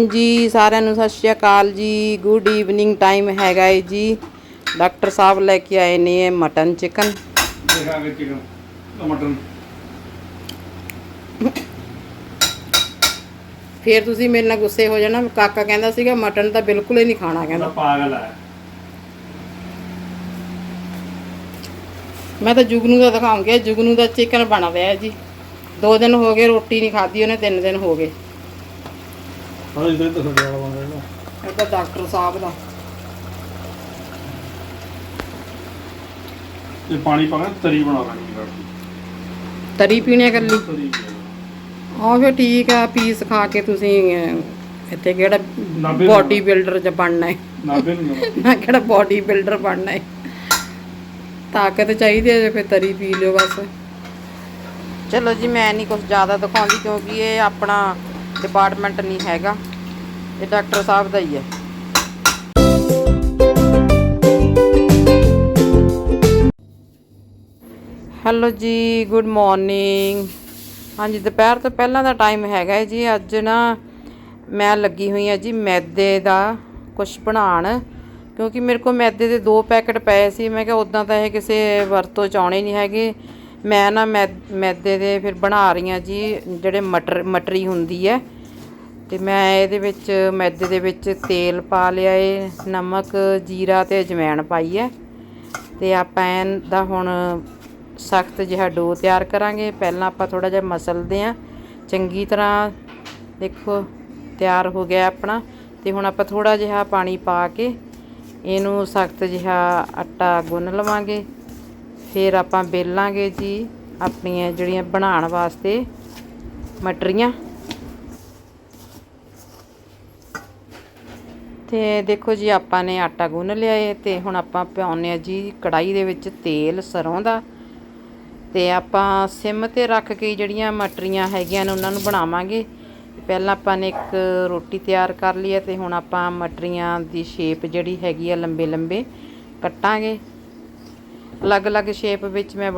ਹਾਂਜੀ ਸਾਰਿਆਂ ਨੂੰ ਸਤਿ ਸ਼੍ਰੀ ਅਕਾਲ ਜੀ। ਗੁੱਡ ਈਵਨਿੰਗ ਟਾਈਮ ਹੈਗਾ ਏ ਜੀ। ਡਾਕਟਰ ਸਾਹਿਬ ਲੈ ਕੇ ਆਏ ਨੇ ਮਟਨ ਚਿਕਨ ਦਿਖਾਗੇ ਚਿਕਨ ਮਟਨ ਫੇਰ ਤੁਸੀਂ ਮੇਰੇ ਨਾਲ ਗੁੱਸੇ ਹੋ ਜਾਣਾ। ਕਾਕਾ ਕਹਿੰਦਾ ਸੀਗਾ ਮਟਨ ਤਾਂ ਬਿਲਕੁਲ ਹੀ ਨਹੀਂ ਖਾਣਾ ਕਹਿੰਦਾ। ਪਾਗਲ ਹੈ ਮੈਂ ਤਾਂ ਜੁਗਨੂ ਦਾ ਦਿਖਾਉਂਗੀ। ਜੁਗਨੂ ਦਾ ਚਿਕਨ ਬਣ ਰਿਹਾ ਜੀ। ਦੋ ਦਿਨ ਹੋ ਗਏ ਰੋਟੀ ਨਹੀਂ ਖਾਧੀ ਉਹਨੇ ਤਿੰਨ ਦਿਨ ਹੋ ਗਏ। ਹਾਂ ਇਹਦੇ ਤਾਂ ਸਾਡੇ ਵਾਲਾ ਬਣ ਰਿਹਾ ਇਹ ਤਾਂ ਡਾਕਟਰ ਸਾਹਿਬ ਦਾ। ਤੇ ਪਾਣੀ ਪਾ ਕੇ ਤਰੀ ਬਣਾ ਲੈਣੀ ਹੈ ਤਰੀ ਪੀਣੇ ਕੱਲੀ? ਤਰੀ ਆ ਫਿਰ ਠੀਕ ਆ ਪੀਸ ਖਾ ਕੇ ਤੁਸੀਂ ਅਹ, ਇੱਥੇ ਕਿਹੜਾ ਨਾਭੇ ਬਾਡੀ ਬਿਲਡਰ ਚ ਬਣਨਾ ਹੈ? ਨਾਬੇ ਨੂੰ ਕਿਹੜਾ ਬਾਡੀ ਬਿਲਡਰ ਬਣਨਾ ਹੈ? ਤਾਕਤ ਚਾਹੀਦੀ ਹੈ ਫਿਰ ਤਰੀ ਪੀ ਲਿਓ ਬਸ। ਚਲੋ ਜੀ ਮੈਂ ਨਹੀਂ ਕੁਝ ਜ਼ਿਆਦਾ ਦਿਖਾਉਂਦੀ ਕਿਉਂਕਿ ਇਹ ਆਪਣਾ ਡਿਪਾਰਟਮੈਂਟ ਨਹੀਂ ਹੈਗਾ। ਇਹ ਡਾਕਟਰ ਸਾਹਿਬ ਦਾ ਹੀ ਹੈ। ਹੈਲੋ ਜੀ, ਗੁੱਡ ਮਾਰਨਿੰਗ। ਹਾਂਜੀ, ਦੁਪਹਿਰ ਤੋਂ ਪਹਿਲਾਂ ਦਾ ਟਾਈਮ ਹੈਗਾ ਹੈ ਜੀ। ਅੱਜ ਨਾ ਮੈਂ ਲੱਗੀ ਹੋਈ ਹਾਂ ਜੀ ਮੈਦੇ ਦਾ ਕੁਝ ਬਣਾਉਣ। ਕਿਉਂਕਿ ਮੇਰੇ ਕੋਲ ਮੈਦੇ ਦੇ ਦੋ ਪੈਕੇਟ ਪਏ ਸੀ। ਮੈਂ ਕਿਹਾ ਉਦਾਂ ਤਾਂ ਇਹ ਕਿਸੇ ਵਰਤੋਂ ਚ ਆਉਣੇ ਨਹੀਂ ਹੈਗੇ। ਮੈਂ ਨਾ ਮੈ ਮੈਦੇ ਦੇ ਫਿਰ ਬਣਾ ਰਹੀ ਹਾਂ ਜੀ, ਜਿਹੜੇ ਮਟਰ, ਮਟਰੀ ਹੁੰਦੀ ਹੈ। ਤੇ ਮੈਂ ਇਹਦੇ ਵਿੱਚ ਮੈਦੇ ਦੇ ਵਿੱਚ ਤੇਲ ਪਾ ਲਿਆ ਏ, ਨਮਕ, ਜੀਰਾ ਤੇ ਅਜਵਾਇਣ ਪਾਈ ਹੈ। ਤੇ ਆਪਾਂ ਐਨ ਦਾ ਹੁਣ ਸਖਤ ਜਿਹਾ ਡੋ ਤਿਆਰ ਕਰਾਂਗੇ। ਪਹਿਲਾਂ ਆਪਾਂ ਥੋੜਾ ਜਿਹਾ ਮਸਲਦੇ ਆਂ ਚੰਗੀ ਤਰ੍ਹਾਂ ਦੇਖੋ, ਤਿਆਰ ਹੋ ਗਿਆ ਆਪਣਾ। ਤੇ ਹੁਣ ਆਪਾਂ ਥੋੜਾ ਜਿਹਾ ਪਾਣੀ ਪਾ ਕੇ ਇਹਨੂੰ ਸਖਤ ਜਿਹਾ ਆਟਾ ਗੁੰਨ ਲਵਾਂਗੇ। ਫਿਰ ਆਪਾਂ ਬੇਲਾਂਗੇ ਜੀ ਆਪਣੀਆਂ ਜਿਹੜੀਆਂ ਬਣਾਉਣ ਵਾਸਤੇ ਮਟਰੀਆਂ। ਤੇ ਦੇਖੋ ਜੀ, ਆਪਾਂ ਨੇ ਆਟਾ ਗੁੰਨ ਲਿਆ ਏ ਤੇ ਹੁਣ ਆਪਾਂ ਪਿਆਉਨੇ ਆ ਜੀ ਕੜਾਈ ਦੇ ਵਿੱਚ ਤੇਲ ਸਰੋਂ ਦਾ। ਤੇ ਆਪਾਂ ਸਿਮ ਤੇ ਰੱਖ ਕੇ ਜਿਹੜੀਆਂ ਮਟਰੀਆਂ ਹੈਗੀਆਂ ਨੇ ਉਹਨਾਂ ਨੂੰ ਬਣਾਵਾਂਗੇ। ਪਹਿਲਾਂ ਆਪਾਂ ਨੇ ਇੱਕ ਰੋਟੀ ਤਿਆਰ ਕਰ ਲਈ ਹੈ ਤੇ ਹੁਣ ਆਪਾਂ ਮਟਰੀਆਂ ਦੀ ਸ਼ੇਪ ਜਿਹੜੀ ਹੈਗੀ ਆ ਲੰਬੇ ਲੰਬੇ ਕੱਟਾਂਗੇ। ਅਲੱਗ-ਅਲੱਗ ਸ਼ੇਪ ਵਿੱਚ ਮੈਂ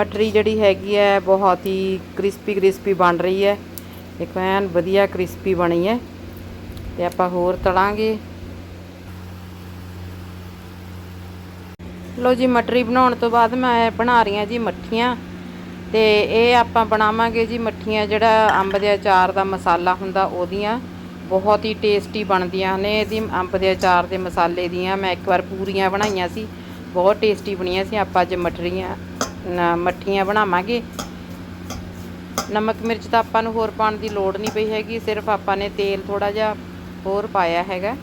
ਮਟਰੀ ਜਿਹੜੀ ਹੈਗੀ ਹੈ, ਬਹੁਤ ਹੀ ਕ੍ਰਿਸਪੀ ਕ੍ਰਿਸਪੀ ਬਣ ਰਹੀ ਹੈ। ਦੇਖੋ ਐਨ ਵਧੀਆ ਕ੍ਰਿਸਪੀ ਬਣੀ ਹੈ। ਤੇ ਆਪਾਂ ਹੋਰ ਤਲਾਂਗੇ। ਲੋ ਜੀ, ਮਟਰੀ ਬਣਾਉਣ ਤੋਂ ਬਾਅਦ ਮੈਂ ਬਣਾ ਰਹੀ ਹਾਂ ਜੀ ਮੱਠੀਆਂ। ਤੇ ਇਹ ਆਪਾਂ ਬਣਾਵਾਂਗੇ ਜੀ ਮੱਠੀਆਂ, ਜਿਹੜਾ ਅੰਬ ਦੇ ਅਚਾਰ ਦਾ ਮਸਾਲਾ ਹੁੰਦਾ ਉਹਦੀਆਂ। ਬਹੁਤ ਹੀ ਟੇਸਟੀ ਬਣਦੀਆਂ ਨੇ ਇਹਦੀ, ਅੰਬ ਦੇ ਅਚਾਰ ਦੇ ਮਸਾਲੇ ਦੀਆਂ। ਮੈਂ ਇੱਕ ਵਾਰ ਪੂਰੀਆਂ ਬਣਾਈਆਂ ਸੀ। ਬਹੁਤ ਟੇਸਟੀ ਬਣੀਆਂ ਸੀ, ਆਪਾਂ ਅੱਜ ਮਟਰੀਆਂ ਮੱਠੀਆਂ ਬਣਾਵਾਂਗੇ। ਨਮਕ ਮਿਰਚ ਤਾਂ ਆਪਾਂ ਨੂੰ ਹੋਰ ਪਾਉਣ ਦੀ ਲੋੜ ਨਹੀਂ ਪਈ ਹੈਗੀ, ਸਿਰਫ ਆਪਾਂ ਨੇ ਤੇਲ ਥੋੜਾ ਜਿਹਾ ਹੋਰ ਪਾਇਆ ਹੈਗਾ।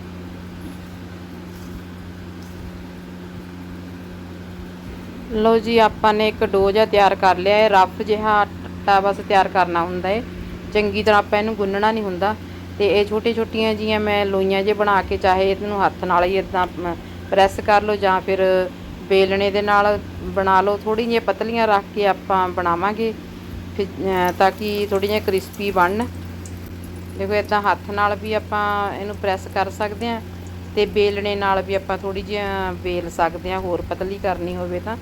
ਲਓ ਜੀ, ਆਪਾਂ ਨੇ ਇੱਕ ਡੋ ਜਿਹਾ ਤਿਆਰ ਕਰ ਲਿਆ ਹੈ। ਰਫ ਜਿਹਾ ਆਟਾ ਬਸ ਤਿਆਰ ਕਰਨਾ ਹੁੰਦਾ ਹੈ। ਚੰਗੀ ਤਰ੍ਹਾਂ ਆਪਾਂ ਇਹਨੂੰ ਗੁੰਨਣਾ ਨਹੀਂ ਹੁੰਦਾ। ਤੇ ਇਹ ਛੋਟੇ ਛੋਟੀਆਂ ਜੀਆਂ ਮੈਂ ਲੋਈਆਂ ਜੇ ਬਣਾ ਕੇ, ਚਾਹੇ ਇਹਨੂੰ ਹੱਥ ਨਾਲ ਹੀ ਇਦਾਂ ਪ੍ਰੈਸ ਕਰ ਲਓ ਜਾਂ ਫਿਰ ਬੇਲਣੇ ਦੇ ਨਾਲ ਬਣਾ ਲਓ ਥੋੜੀ ਜਿਹੀਆਂ ਪਤਲੀਆਂ ਰੱਖ ਕੇ ਆਪਾਂ ਬਣਾਵਾਂਗੇ ਫਿਰ, ਤਾਂ ਕਿ ਥੋੜ੍ਹੀਆਂ ਜਿਹੀਆਂ ਕ੍ਰਿਸਪੀ ਬਣਨ। ਦੇਖੋ ਇਦਾਂ ਹੱਥ ਨਾਲ ਵੀ ਆਪਾਂ ਇਹਨੂੰ ਪ੍ਰੈਸ ਕਰ ਸਕਦੇ ਹਾਂ ਤੇ ਬੇਲਣੇ ਨਾਲ ਵੀ ਆਪਾਂ ਥੋੜੀ ਜਿਹੀ ਵੇਲ ਸਕਦੇ ਹਾਂ ਹੋਰ ਪਤਲੀ ਕਰਨੀ ਹੋਵੇ ਤਾਂ।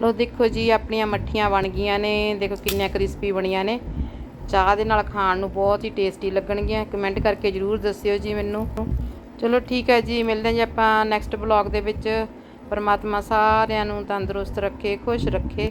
ਲੋ ਦੇਖੋ ਜੀ, ਆਪਣੀਆਂ ਮੱਠੀਆਂ ਬਣ ਗਈਆਂ ਨੇ। ਦੇਖੋ ਕਿੰਨੀਆਂ ਕ੍ਰਿਸਪੀ ਬਣੀਆਂ ਨੇ। ਚਾਹ ਦੇ ਨਾਲ ਖਾਣ ਨੂੰ ਬਹੁਤ ਹੀ ਟੇਸਟੀ ਲੱਗਣਗੀਆਂ। ਕਮੈਂਟ ਕਰਕੇ ਜਰੂਰ ਦੱਸਿਓ ਜੀ ਮੈਨੂੰ। ਚਲੋ ਠੀਕ ਹੈ ਜੀ, ਮਿਲਦੇ ਹਾਂ ਜੀ ਆਪਾਂ ਨੈਕਸਟ ਬਲੌਗ ਦੇ ਵਿੱਚ। ਪਰਮਾਤਮਾ ਸਾਰਿਆਂ ਨੂੰ ਤੰਦਰੁਸਤ ਰੱਖੇ, ਖੁਸ਼ ਰੱਖੇ।